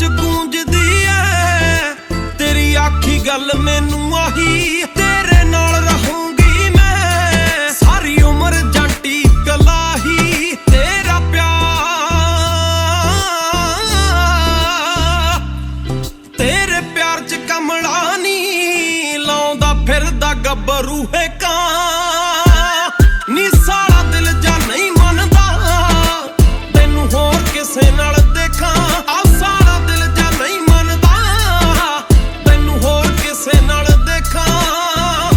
ਚ ਗੂੰਜਦੀ ਐ। ਤੇਰੀ ਆਖੀ ਗੱਲ ਮੈਨੂੰ ਆਹੀ, ਤੇਰੇ ਨਾਲ ਰਹੂੰਗੀ ਮੈਂ। ਸਾਰੀ ਉਮਰ ਜੱਟੀ ਕਲਾਹੀ ਤੇਰਾ ਪਿਆਰ। ਤੇਰੇ ਪਿਆਰ ਚ ਕਮਲਾ ਨਹੀਂ ਲਾਉਂਦਾ ਫਿਰਦਾ ਗੱਭਰੂ ਹੈ ਕਾਂ।